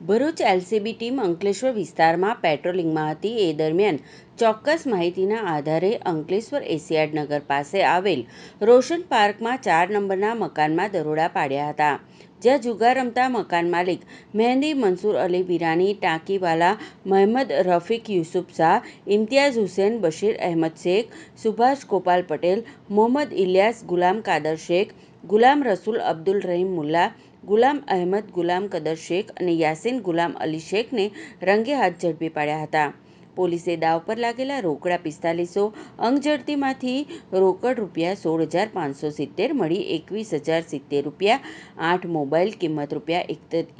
Bharuch LCB team Ankleshwar વિસ્તારમાં પેટ્રોલિંગમાં હતી. એ દરમિયાન ચોક્કસ માહિતીના આધારે અંકલેશ્વર એશિયાડ નગર પાસે આવેલ રોશન પાર્કમાં ચાર નંબરના મકાનમાં દરોડા પાડ્યા હતા. જ્યાં જુગાર રમતા મકાન માલિક મહેંદી મનસુર અલી વિરાની, ટાંકીવાલા મહેમદ રફીક યુસુફ શાહ, ઇમ્તિયાઝ હુસેન, બશીર અહેમદ શેખ, સુભાષ ગોપાલ પટેલ, મોહમ્મદ ઇલિયાસ ગુલામ કાદર શેખ, ગુલામ રસુલ અબ્દુલ રહીમ મુલ્લા ગુલામ અહેમદ, ગુલામ કદર શેખ અને યાસીન ગુલામ અલી શેખને રંગે હાથ ઝડપી પાડ્યા હતા. પોલીસે દાવ પર લાગેલા રોકડા પિસ્તાલીસો અંગઝડતીમાંથી રોકડ રૂપિયા સોળ હજાર પાંચસો સિત્તેર મળી એકવીસ હજાર સિત્તેર રૂપિયા, આઠ મોબાઈલ કિંમત રૂપિયા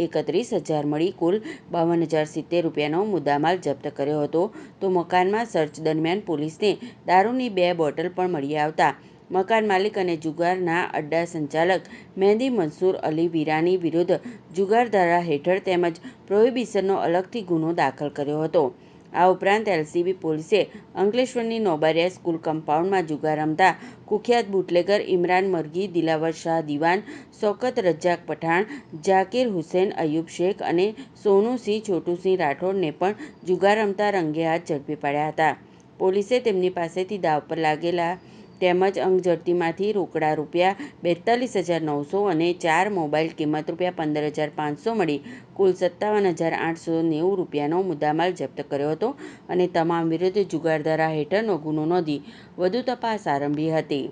એકત્રીસ હજાર મળી કુલ બાવન હજાર સિત્તેર રૂપિયાનો મુદ્દામાલ જપ્ત કર્યો હતો. તો મકાનમાં સર્ચ દરમિયાન પોલીસને દારૂની બે બોટલ પણ મળી આવતા મકાન માલિક અને જુગારના અડ્ડા સંચાલક મહેંદી મનસુર અલી વિરાની વિરુદ્ધ જુગાર ધારા હેઠળ તેમજ પ્રોહિબિશનનો અલગથી ગુનો દાખલ કર્યો હતો. આ ઉપરાંત એલસીબી પોલીસે અંકલેશ્વરની નોબારિયા સ્કૂલ કમ્પાઉન્ડમાં જુગાર રમતા કુખ્યાત બુટલેગર ઇમરાન મરઘી દિલાવર શાહ દિવાન, સોકત રજ્જાક પઠાણ ઝાકીર હુસૈન, અયુબ શેખ અને સોનુસિંહ છોટુસિંહ રાઠોડને પણ જુગાર રમતા રંગે હાથ ઝડપી પાડ્યા હતા. પોલીસે તેમની પાસેથી દાવ પર લાગેલા તેમજ અંગઝડતીમાંથી રોકડા રૂપિયા બેતાલીસ હજાર નવસો અને ચાર મોબાઈલ કિંમત રૂપિયા પંદર હજાર પાંચસો મળી. કુલ સત્તાવન હજાર આઠસો નેવું રૂપિયાનો મુદ્દામાલ જપ્ત કર્યો હતો અને તમામ વિરુદ્ધ જુગાર ધારા હેઠળનો ગુનો નોંધી વધુ તપાસ આરંભી હતી.